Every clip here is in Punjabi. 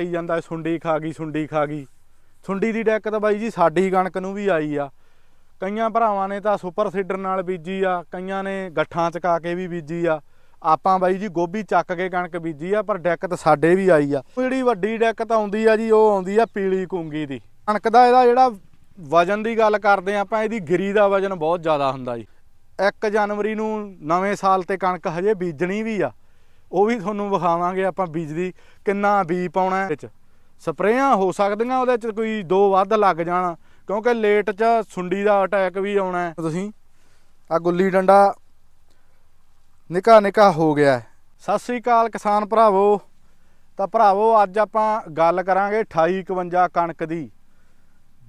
ਆਈ ਜਾਂਦਾ ਸੁੰਡੀ ਖਾ ਗਈ, ਸੁੰਡੀ ਖਾ ਗਈ। ਸੁੰਡੀ ਦੀ ਦਿੱਕਤ ਬਾਈ ਜੀ ਸਾਡੀ ਕਣਕ ਨੂੰ ਵੀ ਆਈ ਆ। ਕਈਆਂ ਭਰਾਵਾਂ ਨੇ ਤਾਂ ਸੁਪਰ ਸੀਡਰ ਨਾਲ ਬੀਜੀ ਆ, ਕਈਆਂ ਨੇ ਗੱਠਾਂ ਚਕਾ ਕੇ ਵੀ ਬੀਜੀ ਆ। ਆਪਾਂ ਬਾਈ ਜੀ ਗੋਭੀ ਚੱਕ ਕੇ ਕਣਕ ਬੀਜੀ ਆ, ਪਰ ਦਿੱਕਤ ਸਾਡੇ ਵੀ ਆਈ ਆ। ਜਿਹੜੀ ਵੱਡੀ ਦਿੱਕਤ ਆਉਂਦੀ ਆ ਜੀ, ਉਹ ਆਉਂਦੀ ਆ ਪੀਲੀ ਕੁੰਗੀ ਦੀ। ਕਣਕ ਦਾ ਇਹਦਾ ਜਿਹੜਾ ਵਜਨ ਦੀ ਗੱਲ ਕਰਦੇ ਆ, ਆਪਾਂ ਇਹਦੀ ਗਿਰੀ ਦਾ ਵਜਨ ਬਹੁਤ ਜ਼ਿਆਦਾ ਹੁੰਦਾ ਜੀ। 1 ਜਨਵਰੀ ਨੂੰ ਨਵੇਂ ਸਾਲ ਤੇ ਕਣਕ ਹਜੇ ਬੀਜਣੀ ਵੀ ਆ। ਉਹ ਵੀ ਤੁਹਾਨੂੰ ਵਿਖਾਵਾਂਗੇ ਆਪਾਂ ਬੀਜਦੀ ਕਿੰਨਾ ਬੀ ਪਾਉਣਾ ਵਿੱਚ। ਸਪਰੇਆਂ ਹੋ ਸਕਦੀਆਂ ਉਹਦੇ ਚ ਕੋਈ ਦੋ ਵੱਧ ਲੱਗ ਜਾਣ, ਕਿਉਂਕਿ ਲੇਟ ਚ ਸੁੰਡੀ ਦਾ ਅਟੈਕ ਵੀ ਆਉਣਾ ਤੁਸੀਂ ਆ ਗੁੱਲੀ ਡੰਡਾ ਨਿਕਾ ਨਿਕਾ ਹੋ ਗਿਆ ਸਤਿ ਸ੍ਰੀ ਅਕਾਲ ਕਿਸਾਨ ਭਰਾਵੋ। ਤਾਂ ਭਰਾਵੋ, ਅੱਜ ਆਪਾਂ ਗੱਲ ਕਰਾਂਗੇ 2851 ਕਣਕ ਦੀ,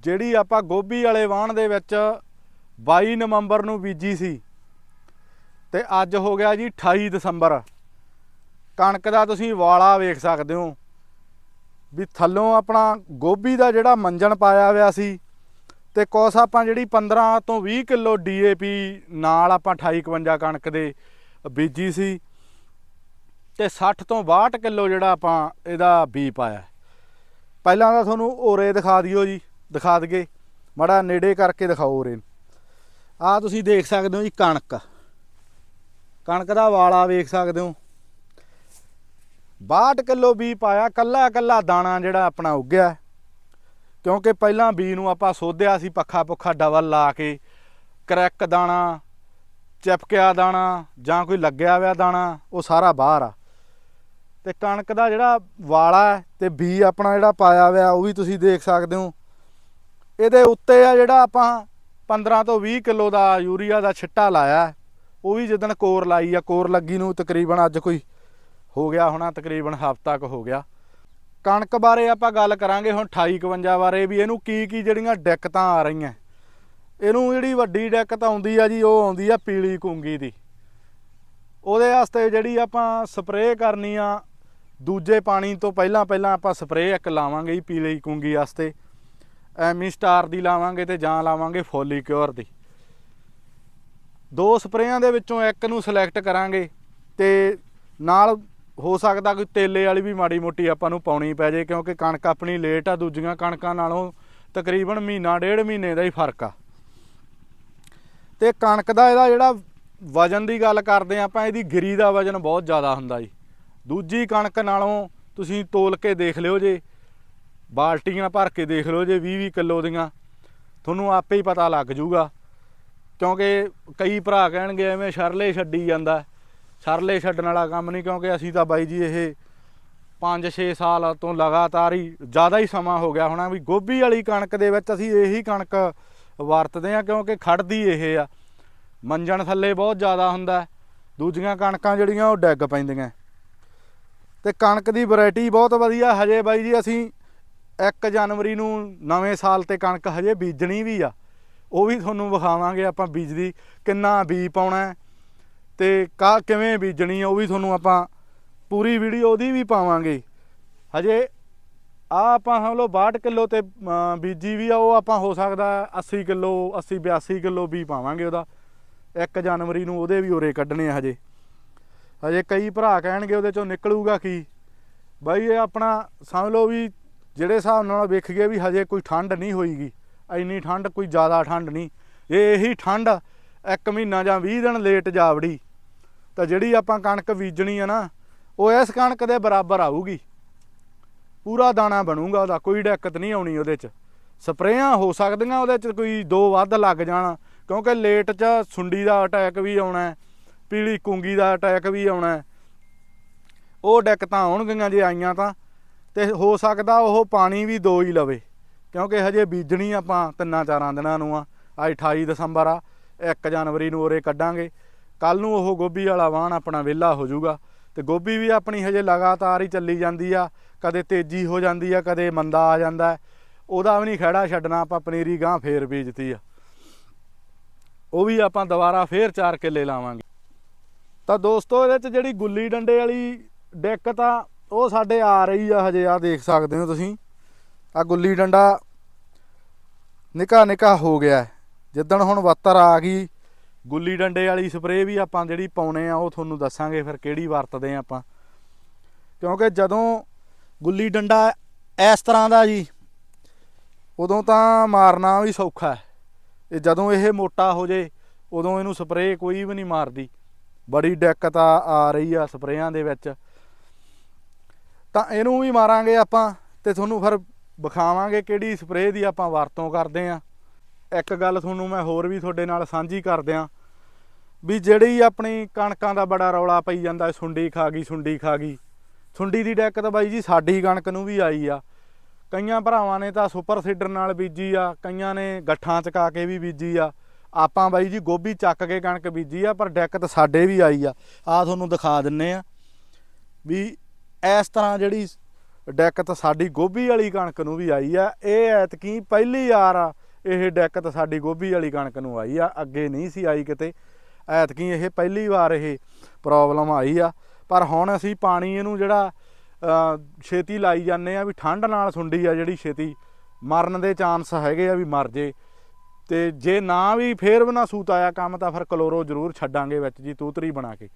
ਜਿਹੜੀ ਆਪਾਂ ਗੋਭੀ ਵਾਲੇ ਵਾਹਣ ਦੇ ਵਿੱਚ 22 ਨਵੰਬਰ ਨੂੰ ਬੀਜੀ ਸੀ। ਤੇ ਅੱਜ ਹੋ ਗਿਆ ਜੀ 28 ਦਸੰਬਰ। ਕਣਕ ਦਾ ਤੁਸੀਂ ਵਾਲਾ ਵੇਖ ਸਕਦੇ ਹੋ ਵੀ ਥੱਲੋਂ ਆਪਣਾ ਗੋਭੀ ਦਾ ਜਿਹੜਾ ਮੰਜਣ ਪਾਇਆ ਹੋਇਆ ਸੀ ਤੇ ਕੁਛ ਆਪਾਂ ਜਿਹੜੀ 15 ਤੋਂ 20 ਕਿਲੋ ਡੀਏਪੀ ਨਾਲ ਆਪਾਂ 2851 ਕਣਕ ਦੇ ਬੀਜੀ ਸੀ ਤੇ 60 ਤੋਂ 62 ਕਿਲੋ ਜਿਹੜਾ ਆਪਾਂ ਇਹਦਾ ਬੀ ਪਾਇਆ। ਪਹਿਲਾਂ ਤਾਂ ਤੁਹਾਨੂੰ ਓਰੇ ਦਿਖਾ ਦਿਓ ਜੀ, ਦਿਖਾ ਦਈਏ। ਮੜਾ ਨੇੜੇ ਕਰਕੇ ਦਿਖਾਓ ਓਰੇ ਆ ਤੁਸੀਂ ਦੇਖ ਸਕਦੇ ਹੋ ਜੀ ਕਣਕ। ਕਣਕ ਦਾ ਵਾਲਾ ਵੇਖ ਸਕਦੇ ਹੋ। 62 ਕਿਲੋ ਬੀ ਪਾਇਆ, ਕੱਲਾ ਕੱਲਾ ਦਾਣਾ ਜਿਹੜਾ ਆਪਣਾ ਉੱਗਿਆ। ਕਿਉਂਕਿ ਪਹਿਲਾਂ ਬੀ ਨੂੰ ਆਪਾਂ ਸੋਧਿਆ ਸੀ, ਪੱਖਾ ਪੁੱਖਾ ਡਬਲ ਲਾ ਕੇ, ਕਰੈਕ ਦਾਣਾ, ਚਿਪਕਿਆ ਦਾਣਾ, ਜਾਂ ਕੋਈ ਲੱਗਿਆ ਹੋਇਆ ਦਾਣਾ, ਉਹ ਸਾਰਾ ਬਾਹਰ ਆ। ਤੇ ਕਣਕ ਦਾ ਜਿਹੜਾ ਵਾਲਾ ਹੈ ਤੇ ਬੀ ਆਪਣਾ ਜਿਹੜਾ ਪਾਇਆ ਹੋਇਆ, ਉਹ ਵੀ ਤੁਸੀਂ ਦੇਖ ਸਕਦੇ ਹੋ। ਇਹਦੇ ਉੱਤੇ ਆ ਜਿਹੜਾ ਆਪਾਂ 15 ਤੋਂ 20 ਕਿਲੋ ਦਾ ਯੂਰੀਆ ਦਾ ਛਿੱਟਾ ਲਾਇਆ। ਉਹ ਵੀ ਜਿੱਦਣ ਕੋਰ ਲਾਈ ਆ, ਕੋਰ ਲੱਗੀ ਨੂੰ ਤਕਰੀਬਨ ਅੱਜ ਕੋਈ ਹੋ ਗਿਆ ਹੋਣਾ, ਤਕਰੀਬਨ ਹਫ਼ਤਾ ਕੁ ਹੋ ਗਿਆ। ਕਣਕ ਬਾਰੇ ਆਪਾਂ ਗੱਲ ਕਰਾਂਗੇ ਹੁਣ 2851 ਬਾਰੇ ਵੀ, ਇਹਨੂੰ ਕੀ ਕੀ ਜਿਹੜੀਆਂ ਦਿੱਕਤਾਂ ਆ ਰਹੀਆਂ। ਇਹਨੂੰ ਜਿਹੜੀ ਵੱਡੀ ਦਿੱਕਤ ਆਉਂਦੀ ਆ ਜੀ, ਉਹ ਆਉਂਦੀ ਆ ਪੀਲੀ ਕੁੰਗੀ ਦੀ। ਉਹਦੇ ਵਾਸਤੇ ਜਿਹੜੀ ਆਪਾਂ ਸਪਰੇਅ ਕਰਨੀ ਆ, ਦੂਜੇ ਪਾਣੀ ਤੋਂ ਪਹਿਲਾਂ ਪਹਿਲਾਂ ਆਪਾਂ ਸਪਰੇਅ ਇੱਕ ਲਾਵਾਂਗੇ ਜੀ ਪੀਲੀ ਕੁੰਗੀ ਵਾਸਤੇ। ਐਮੀ ਸਟਾਰ ਦੀ ਲਾਵਾਂਗੇ ਤੇ ਜਾਂ ਲਾਵਾਂਗੇ ਫੋਲੀਕਿਉਰ ਦੀ। ਦੋ ਸਪਰੇਆਂ ਦੇ ਵਿੱਚੋਂ ਇੱਕ ਨੂੰ ਸਿਲੈਕਟ ਕਰਾਂਗੇ ਤੇ ਨਾਲ ਹੋ ਸਕਦਾ ਕੋਈ ਤੇਲੇ ਵਾਲੀ ਵੀ ਮਾੜੀ ਮੋਟੀ ਆਪਾਂ ਨੂੰ ਪਾਉਣੀ ਪੈ ਜੇ, ਕਿਉਂਕਿ ਕਣਕ ਆਪਣੀ ਲੇਟ ਆ, ਦੂਜੀਆਂ ਕਣਕਾਂ ਨਾਲੋਂ ਤਕਰੀਬਨ ਮਹੀਨਾ, ਡੇਢ ਮਹੀਨੇ ਦਾ ਹੀ ਫ਼ਰਕ ਆ। ਤੇ ਕਣਕ ਦਾ ਇਹਦਾ ਜਿਹੜਾ ਵਜਨ ਦੀ ਗੱਲ ਕਰਦੇ ਆ ਆਪਾਂ, ਇਹਦੀ ਗਿਰੀ ਦਾ ਵਜਨ ਬਹੁਤ ਜ਼ਿਆਦਾ ਹੁੰਦਾ ਜੀ। ਦੂਜੀ ਕਣਕ ਨਾਲੋਂ ਤੁਸੀਂ ਤੋਲ ਕੇ ਦੇਖ ਲਿਓ ਜੇ, ਬਾਲਟੀਆਂ ਭਰ ਕੇ ਦੇਖ ਲਿਓ ਜੇ 20 20 ਕਿਲੋ ਦੀਆਂ, ਤੁਹਾਨੂੰ ਆਪੇ ਹੀ ਪਤਾ ਲੱਗ ਜਾਊਗਾ ਕਿਉਂਕਿ ਕਈ ਭਰਾ ਕਹਿਣਗੇ, ਐਵੇਂ ਸ਼ਰਲੇ ਛੱਡੀ ਜਾਂਦਾ। ਸਰਲੇ ਛੱਡਣ ਵਾਲਾ ਕੰਮ ਨਹੀਂ, ਕਿਉਂਕਿ ਅਸੀਂ ਤਾਂ ਬਾਈ ਜੀ ਇਹ 5-6 ਸਾਲ ਤੋਂ ਲਗਾਤਾਰ ਹੀ ਜ਼ਿਆਦਾ ਹੀ ਸਮਾਂ ਹੋ ਗਿਆ ਹੋਣਾ ਵੀ ਗੋਭੀ ਵਾਲੀ ਕਣਕ ਦੇ ਵਿੱਚ ਅਸੀਂ ਇਹੀ ਕਣਕ ਵਰਤਦੇ ਆ ਕਿਉਂਕਿ ਖੜਦੀ ਇਹ ਆ। ਮੰਜਣ ਥੱਲੇ ਬਹੁਤ ਜ਼ਿਆਦਾ ਹੁੰਦਾ, ਦੂਜੀਆਂ ਕਣਕਾਂ ਜਿਹੜੀਆਂ ਉਹ ਡਿੱਗ ਪੈਂਦੀਆਂ। ਤੇ ਕਣਕ ਦੀ ਵੈਰਾਈਟੀ ਬਹੁਤ ਵਧੀਆ, ਹਜੇ ਬਾਈ ਜੀ ਅਸੀਂ 1 ਜਨਵਰੀ ਨੂੰ ਨਵੇਂ ਸਾਲ ਤੇ ਕਣਕ ਹਜੇ ਬੀਜਣੀ ਵੀ ਆ। ਉਹ ਵੀ ਤੁਹਾਨੂੰ ਵਿਖਾਵਾਂਗੇ ਆਪਾਂ ਬੀਜਦੀ ਕਿੰਨਾ ਬੀ ਪਾਉਣਾ ਤੇ ਕਾ ਕਿਵੇਂ ਬੀਜਣੀ ਆ ਉਹ ਵੀ ਤੁਹਾਨੂੰ ਆਪਾਂ ਪੂਰੀ ਵੀਡੀਓ ਉਹਦੀ ਵੀ ਪਾਵਾਂਗੇ। ਹਜੇ ਆ ਆਪਾਂ ਹਮਲੋ 62 ਕਿਲੋ ਤੇ ਅਮ, ਬੀਜੀ ਵੀ ਆ ਉਹ ਆਪਾਂ ਹੋ ਸਕਦਾ 80 ਕਿਲੋ 80 82 ਕਿਲੋ ਵੀ ਪਾਵਾਂਗੇ ਉਹਦਾ। 1 ਜਨਵਰੀ ਨੂੰ ਉਹਦੇ ਵੀ ਉਰੇ ਕੱਢਣੇ ਆ ਹਜੇ। ਹਜੇ ਕਈ ਭਰਾ ਕਹਿਣਗੇ ਉਹਦੇ ਚੋਂ ਨਿਕਲੂਗਾ ਕੀ। ਬਾਈ ਇਹ ਆਪਣਾ ਸਮਝ ਲਓ ਵੀ ਜਿਹੜੇ ਹਿਸਾਬ ਨਾਲ ਵੇਖ ਗਏ ਵੀ ਹਜੇ ਕੋਈ ਠੰਡ ਨਹੀਂ ਹੋਈਗੀ। ਇੰਨੀ ਠੰਡ ਕੋਈ ਜ਼ਿਆਦਾ ਠੰਡ ਨਹੀਂ। ਇਹ ਇਹੀ ਠੰਡ ਇੱਕ ਮਹੀਨਾ ਜਾਂ 20 ਦਿਨ ਲੇਟ ਜਾਵੜੀ। ਤਾਂ ਜਿਹੜੀ ਆਪਾਂ ਕਣਕ ਬੀਜਣੀ ਆ ਨਾ, ਉਹ ਇਸ ਕਣਕ ਦੇ ਬਰਾਬਰ ਆਊਗੀ। ਪੂਰਾ ਦਾਣਾ ਬਣੂਗਾ ਉਹਦਾ, ਕੋਈ ਦਿੱਕਤ ਨਹੀਂ ਆਉਣੀ ਉਹਦੇ 'ਚ। ਸਪਰੇਆਂ ਹੋ ਸਕਦੀਆਂ ਉਹਦੇ 'ਚ ਕੋਈ ਦੋ ਵੱਧ ਲੱਗ ਜਾਣ, ਕਿਉਂਕਿ ਲੇਟ 'ਚ ਸੁੰਡੀ ਦਾ ਅਟੈਕ ਵੀ ਆਉਣਾ, ਪੀਲੀ ਕੁੰਗੀ ਦਾ ਅਟੈਕ ਵੀ ਆਉਣਾ। ਉਹ ਦਿੱਕਤਾਂ ਆਉਣਗੀਆਂ ਜੇ ਆਈਆਂ ਤਾਂ, ਤੇ ਹੋ ਸਕਦਾ ਉਹ ਪਾਣੀ ਵੀ ਦੋ ਹੀ ਲਵੇ। ਕਿਉਂਕਿ ਹਜੇ ਬੀਜਣੀ ਆਪਾਂ ਤਿੰਨਾਂ ਚਾਰਾਂ ਦਿਨਾਂ ਨੂੰ ਆ ਅੱਜ 28 ਦਸੰਬਰ ਆ 1 ਜਨਵਰੀ ਨੂੰ ਉਰੇ ਕੱਢਾਂਗੇ। ਕੱਲ ਨੂੰ ਉਹ ਗੋਭੀ ਵਾਲਾ ਵਾਹਣ ਆਪਣਾ ਵਿਹਲਾ ਹੋ ਜਾਊਗਾ। ਤੇ ਗੋਭੀ ਵੀ ਆਪਣੀ ਹਜੇ ਲਗਾਤਾਰ ਹੀ ਚੱਲੀ ਜਾਂਦੀ ਆ। ਕਦੇ ਤੇਜ਼ੀ ਹੋ ਜਾਂਦੀ ਆ, ਕਦੇ ਮੰਦਾ ਆ ਜਾਂਦਾ ਉਹਦਾ ਵੀ ਨਹੀਂ ਖੜਾ ਛੱਡਣਾ, ਆਪਾਂ ਪਨੀਰੀ ਗਾਂ ਫੇਰ ਬੀਜਤੀ ਆ। ਉਹ ਵੀ ਆਪਾਂ ਦੁਬਾਰਾ ਫੇਰ 4 ਕਿੱਲੇ ਲਾਵਾਂਗੇ। ਤਾਂ ਦੋਸਤੋ, ਇਹਦੇ ਚ ਜਿਹੜੀ ਗੁੱਲੀ ਡੰਡੇ ਵਾਲੀ ਦਿੱਕਤ ਆ, ਉਹ ਸਾਡੇ ਆ ਰਹੀ ਆ ਹਜੇ ਆ ਦੇਖ ਸਕਦੇ ਹੋ ਤੁਸੀਂ। ਆ ਗੁੱਲੀ ਡੰਡਾ ਨਿਕਾ ਨਿਕਾ ਹੋ ਗਿਆ ਜਿੱਦਣ ਹੁਣ ਵੱਤਰ ਆ ਗਈ, ਗੁੱਲੀ ਡੰਡੇ ਵਾਲੀ ਸਪਰੇਅ ਵੀ ਆਪਾਂ ਜਿਹੜੀ ਪਾਉਣੇ ਆ, ਉਹ ਤੁਹਾਨੂੰ ਦੱਸਾਂਗੇ ਫਿਰ ਕਿਹੜੀ ਵਰਤਦੇ ਆ ਆਪਾਂ। ਕਿਉਂਕਿ ਜਦੋਂ ਗੁੱਲੀ ਡੰਡਾ ਇਸ ਤਰ੍ਹਾਂ ਦਾ ਜੀ, ਉਦੋਂ ਤਾਂ ਮਾਰਨਾ ਵੀ ਸੌਖਾ ਹੈ। ਇਹ ਜਦੋਂ ਇਹ ਮੋਟਾ ਹੋ ਜੇ, ਉਦੋਂ ਇਹਨੂੰ ਸਪਰੇਅ ਕੋਈ ਵੀ ਨਹੀਂ ਮਾਰਦੀ। ਬੜੀ ਦਿੱਕਤ ਆ ਆ ਰਹੀ ਆ ਸਪਰੇਆਂ ਦੇ ਵਿੱਚ। ਤਾਂ ਇਹਨੂੰ ਵੀ ਮਾਰਾਂਗੇ ਆਪਾਂ ਤੇ ਤੁਹਾਨੂੰ ਫਿਰ ਵਿਖਾਵਾਂਗੇ ਕਿਹੜੀ ਸਪਰੇਅ ਦੀ ਆਪਾਂ ਵਰਤੋਂ ਕਰਦੇ ਆ। ਇੱਕ ਗੱਲ ਤੁਹਾਨੂੰ ਮੈਂ ਹੋਰ ਵੀ ਤੁਹਾਡੇ ਨਾਲ ਸਾਂਝੀ ਕਰਦਿਆਂ ਵੀ ਜਿਹੜੀ ਆਪਣੀ ਕਣਕਾਂ ਦਾ ਬੜਾ ਰੌਲਾ ਪਈ ਜਾਂਦਾ ਸੁੰਡੀ ਖਾ ਗਈ, ਸੁੰਡੀ ਖਾ ਗਈ। ਸੁੰਡੀ ਦੀ ਦਿੱਕਤ ਬਾਈ ਜੀ ਸਾਡੀ ਕਣਕ ਨੂੰ ਵੀ ਆਈ ਆ। ਕਈਆਂ ਭਰਾਵਾਂ ਨੇ ਤਾਂ ਸੁਪਰ ਸੀਡਰ ਨਾਲ ਬੀਜੀ ਆ, ਕਈਆਂ ਨੇ ਗੱਠਾਂ ਚਕਾ ਕੇ ਵੀ ਬੀਜੀ ਆ। ਆਪਾਂ ਬਾਈ ਜੀ ਗੋਭੀ ਚੱਕ ਕੇ ਕਣਕ ਬੀਜੀ ਆ, ਪਰ ਦਿੱਕਤ ਸਾਡੇ ਵੀ ਆਈ ਆ। ਆ ਤੁਹਾਨੂੰ ਦਿਖਾ ਦਿੰਨੇ ਆ ਵੀ ਇਸ ਤਰ੍ਹਾਂ ਜਿਹੜੀ ਦਿੱਕਤ ਸਾਡੀ ਗੋਭੀ ਵਾਲੀ ਕਣਕ ਨੂੰ ਵੀ ਆਈ ਆ, ਇਹ ਐਤਕੀ ਪਹਿਲੀ ਵਾਰ ਆ ਇਹ ਦਿੱਕਤ ਸਾਡੀ ਗੋਭੀ ਵਾਲੀ ਕਣਕ ਨੂੰ ਆਈ ਆ, ਅੱਗੇ ਨਹੀਂ ਸੀ ਆਈ ਕਿਤੇ। ਐਤਕੀ ਇਹ ਪਹਿਲੀ ਵਾਰ ਇਹ ਪ੍ਰੋਬਲਮ ਆਈ ਆ। ਪਰ ਹੁਣ ਅਸੀਂ ਪਾਣੀ ਇਹਨੂੰ ਜਿਹੜਾ ਛੇਤੀ ਲਾਈ ਜਾਂਦੇ ਆ ਵੀ ਠੰਡ ਨਾਲ ਸੁੰਡੀ ਆ ਜਿਹੜੀ ਛੇਤੀ, ਮਰਨ ਦੇ ਚਾਂਸ ਹੈਗੇ ਆ ਵੀ ਮਰ ਜੇ। ਤੇ ਜੇ ਨਾ ਵੀ ਫੇਰ ਵੀ ਨਾ ਸੂਤ ਆਇਆ ਕੰਮ ਤਾਂ ਫਿਰ ਕਲੋਰੋ ਜ਼ਰੂਰ ਛੱਡਾਂਗੇ ਵਿੱਚ ਜੀ, ਤੂਤਰੀ ਬਣਾ ਕੇ।